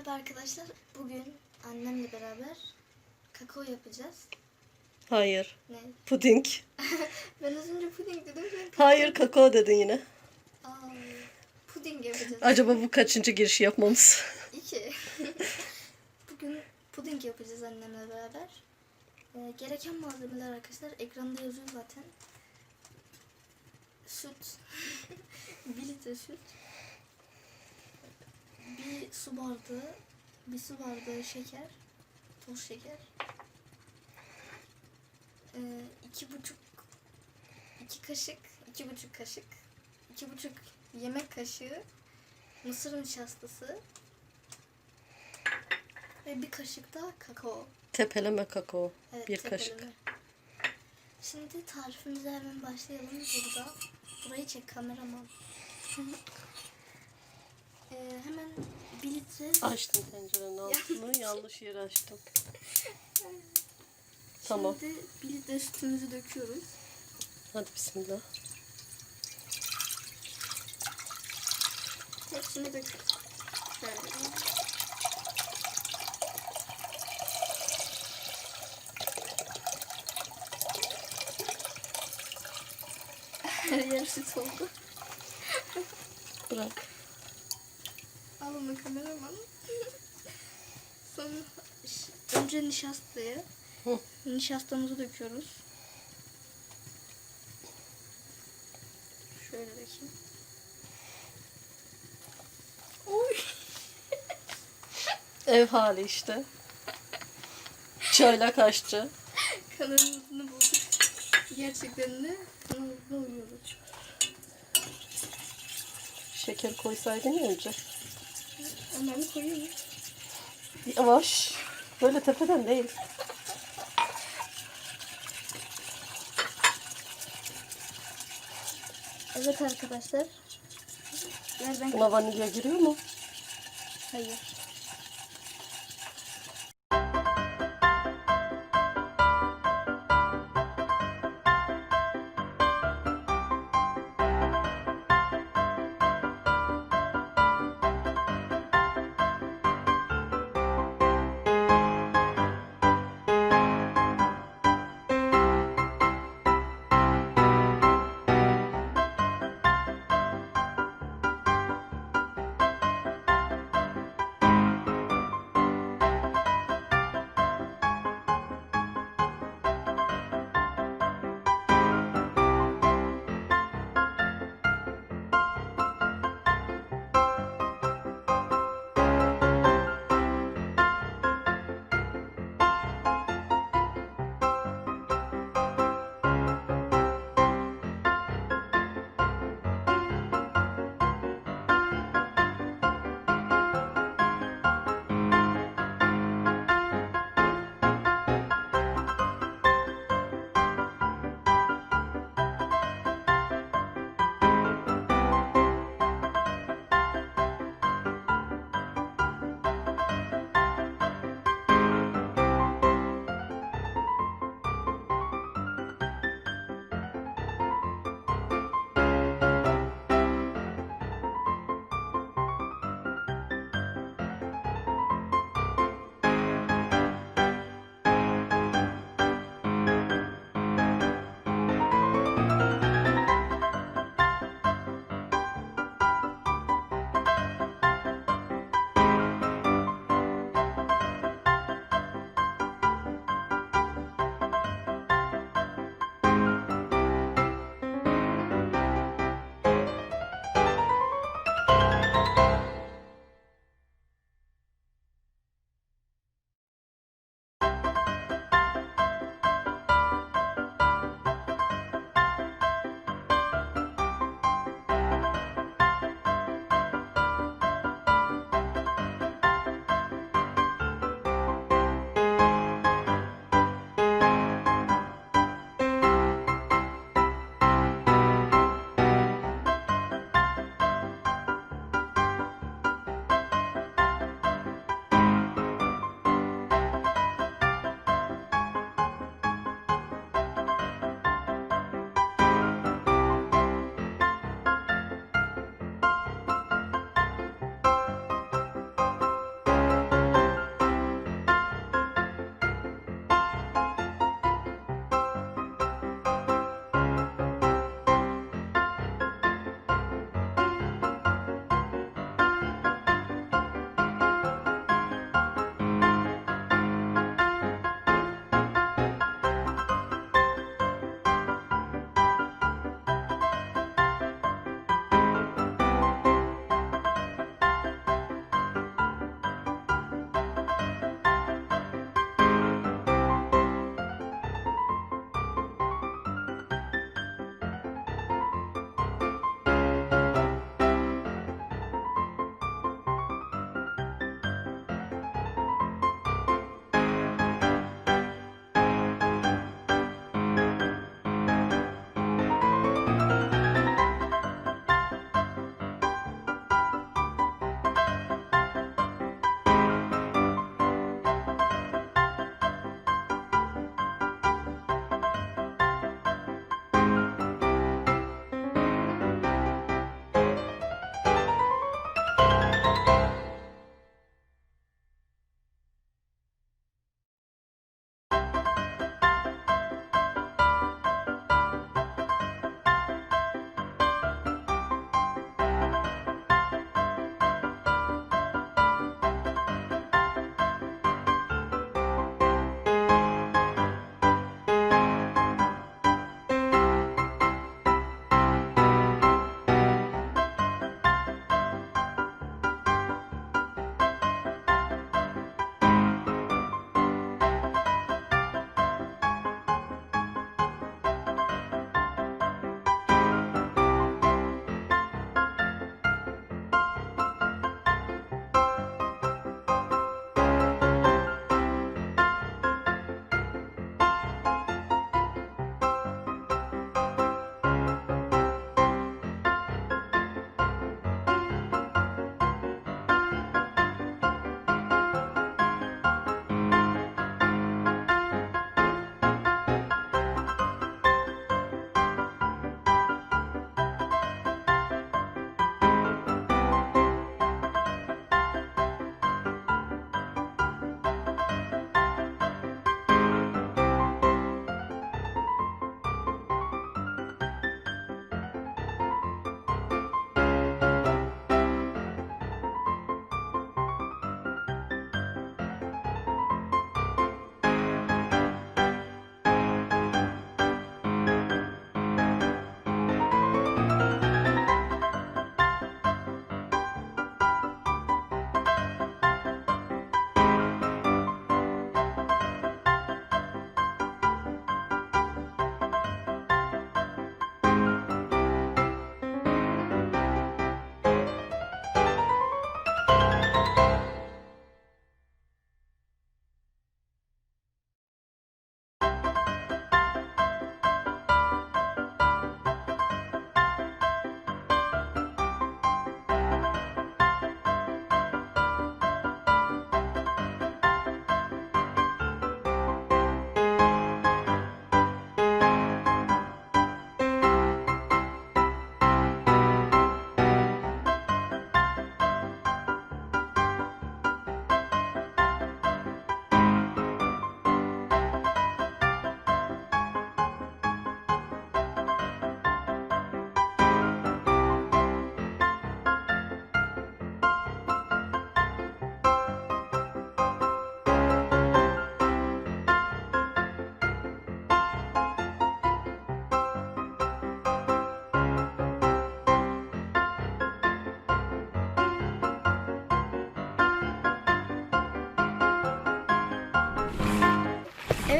Merhaba arkadaşlar. Bugün annemle beraber kakao yapacağız. Hayır. Ne? Puding. Ben az önce puding dedim. Ben Hayır kakao dedin yine. Aa, puding yapacağız. Acaba bu kaçıncı giriş yapmamız? İki. Bugün puding yapacağız annemle beraber. Ee, gereken malzemeler arkadaşlar ekranda yazıyor zaten. Süt. bir litre süt. Bir su bardağı. Bir su bardağı şeker. Toz şeker. Ee, iki buçuk iki kaşık, iki buçuk kaşık, iki buçuk yemek kaşığı mısır nişastası ve bir kaşık da kakao. Tepeleme kakao. Evet, bir tepeleme. kaşık. Şimdi tarifimize hemen başlayalım. Burada. Burayı çek kameraman. Ee, hemen bir litre Açtım tencerenin altını. Yanlış yere açtım. Tamam. Şimdi bir litre sütümüzü döküyoruz. Hadi bismillah. Hepsini dök. Şöyle. Her yer süt oldu. Bırak. Al onu kameraman. Sonra önce nişastayı, Hı. nişastamızı döküyoruz. Şöyle dökeyim. Oy. Ev hali işte. Çaylak aşçı. Kanalımızını bulduk. Gerçekten de kanalımıza uyuyoruz. Şeker koysaydın ya önce. Hemen koyayım. Yavaş. Böyle tepeden değil. Evet arkadaşlar. Ver ben... Buna vanilya giriyor mu? Hayır.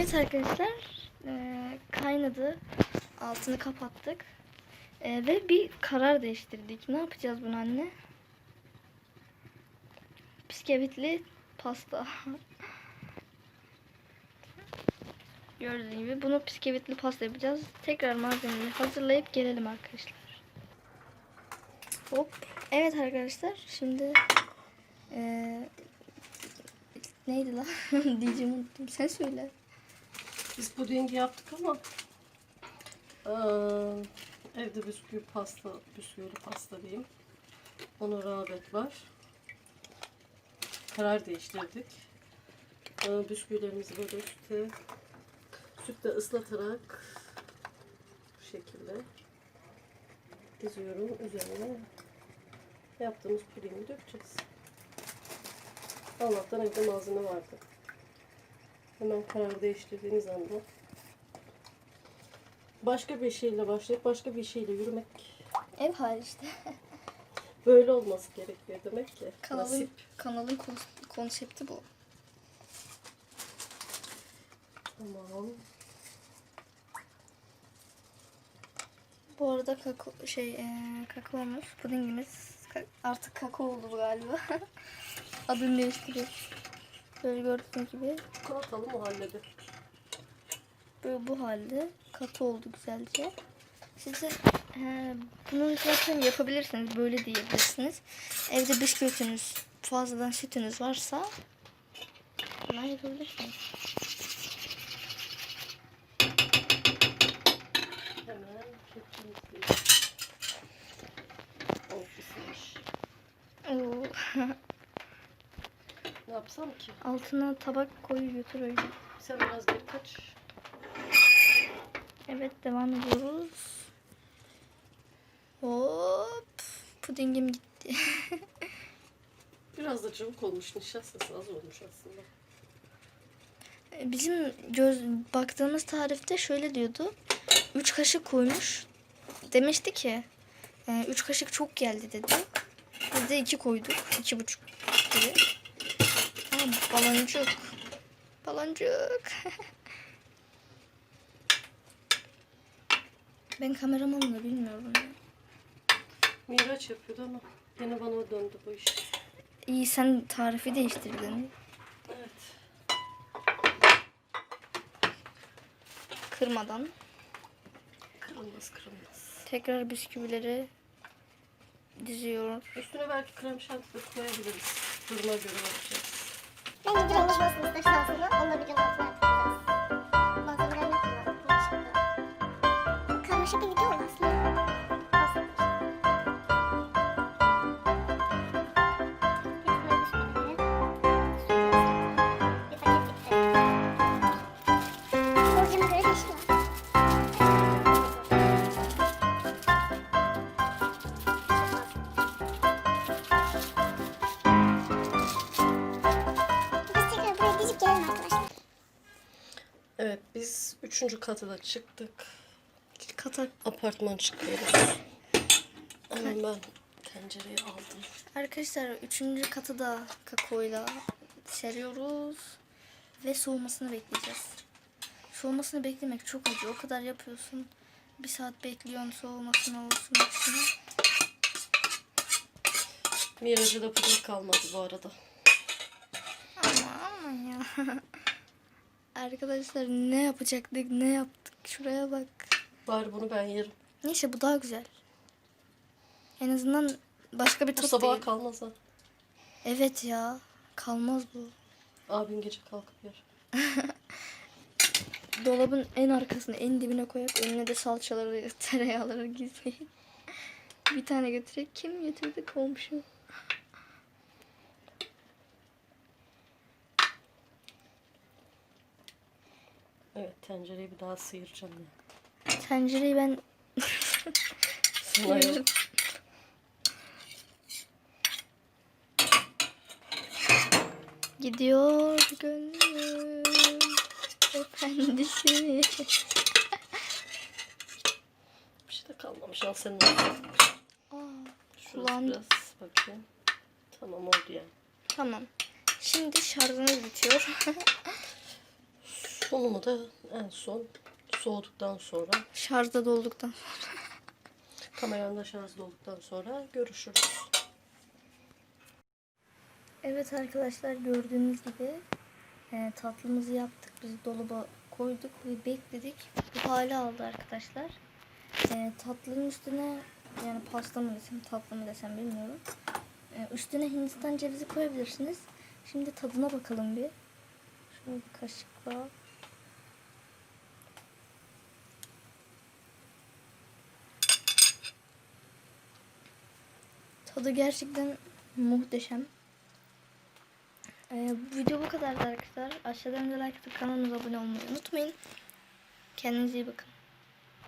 Evet arkadaşlar eee, kaynadı. Altını kapattık. Eee, ve bir karar değiştirdik. Ne yapacağız bunu anne? Bisküvitli pasta. Gördüğünüz gibi bunu bisküvitli pasta yapacağız. Tekrar malzemeleri hazırlayıp gelelim arkadaşlar. Hop. Evet arkadaşlar şimdi eee, neydi lan? Diyeceğimi unuttum. Sen söyle. Biz pudingi yaptık ama eee, evde bisküvi pasta, bisküvili pasta diyeyim. Ona rağbet var. Karar değiştirdik. Eee, bisküvilerimizi böyle üstte sütle ıslatarak bu şekilde diziyorum üzerine yaptığımız pudingi dökeceğiz. Allah'tan evde malzeme vardı. Hemen karar değiştirdiğiniz anda başka bir şeyle başlayıp başka bir şeyle yürümek Ev hali işte. böyle olması gerekiyor demek ki. Kanalın, Nasip. kanalın kon- konsepti bu. Tamam. Bu arada kakao şey eee kakaomuz, pudingimiz artık kakao oldu galiba. Adını değiştiriyor. Böyle gördüğünüz gibi Çikolatalı muhallebi. böyle bu halde katı oldu güzelce. Siz de eee, bunu zaten yapabilirsiniz. Böyle diyebilirsiniz. Evde bisküvitiniz, fazladan sütünüz varsa bundan yapabilirsiniz. Hemen Oh. Yapsam ki? Altına tabak koyu götür öyle. Sen biraz geri kaç. Evet devam ediyoruz. Hop. Pudingim gitti. Biraz da çabuk olmuş. Nişastası az olmuş aslında. Bizim göz baktığımız tarifte şöyle diyordu. 3 kaşık koymuş. Demişti ki 3 kaşık çok geldi dedi. Biz de 2 koyduk. 2,5 gibi. Baloncuk. Baloncuk. ben kameramanla bilmiyorum. ya. Miraç yapıyordu ama yine bana döndü bu iş. İyi sen tarifi değiştirdin. Evet. Kırmadan. Kırılmaz kırılmaz. Tekrar bisküvileri diziyor. Üstüne belki krem şanti de koyabiliriz. Duruma göre bakacağız. Bence direkt nasıl istersen Evet biz üçüncü katıda çıktık. Kata Apartman çıkıyoruz. Hemen ben tencereyi aldım. Arkadaşlar üçüncü katı da kakaoyla seriyoruz ve soğumasını bekleyeceğiz. Soğumasını beklemek çok acı. O kadar yapıyorsun. Bir saat bekliyorsun soğumasını olsun hepsini. Miracı da puding kalmadı bu arada. Ama aman ya. Arkadaşlar ne yapacaktık ne yaptık. Şuraya bak. Bari bunu ben yerim. Neyse bu daha güzel. En azından başka bir Bu tat sabaha değil. kalmaz ha. Evet ya. Kalmaz bu. Abin gece kalkıp yer. Dolabın en arkasına, en dibine koyup önüne de salçaları, tereyağları gizleyin. Bir tane götürek. Kim götürdü? Komşu. Evet tencereyi bir daha sıyıracağım ya. Tencereyi ben yok. Gidiyor gönlüm efendisi. Bir şey de kalmamış. Al senin olsun. Aa, Şurası biraz bakayım. Tamam oldu ya. tamam. Şimdi şarjımız bitiyor. Sunumu da en son soğuduktan sonra Şarjda dolduktan. kameranda şarjlı olduktan sonra görüşürüz. Evet arkadaşlar gördüğünüz gibi e, tatlımızı yaptık. Biz dolaba koyduk ve bekledik. Bu hale aldı arkadaşlar. E, tatlının üstüne yani pasta mı desem tatlı mı desem bilmiyorum. E, üstüne hindistan cevizi koyabilirsiniz. Şimdi tadına bakalım bir. Şöyle bir kaşıkla. Tadı gerçekten muhteşem. Ee, bu video bu kadardı arkadaşlar. Aşağıdan da like atıp kanalımıza abone olmayı unutmayın. Kendinize iyi bakın.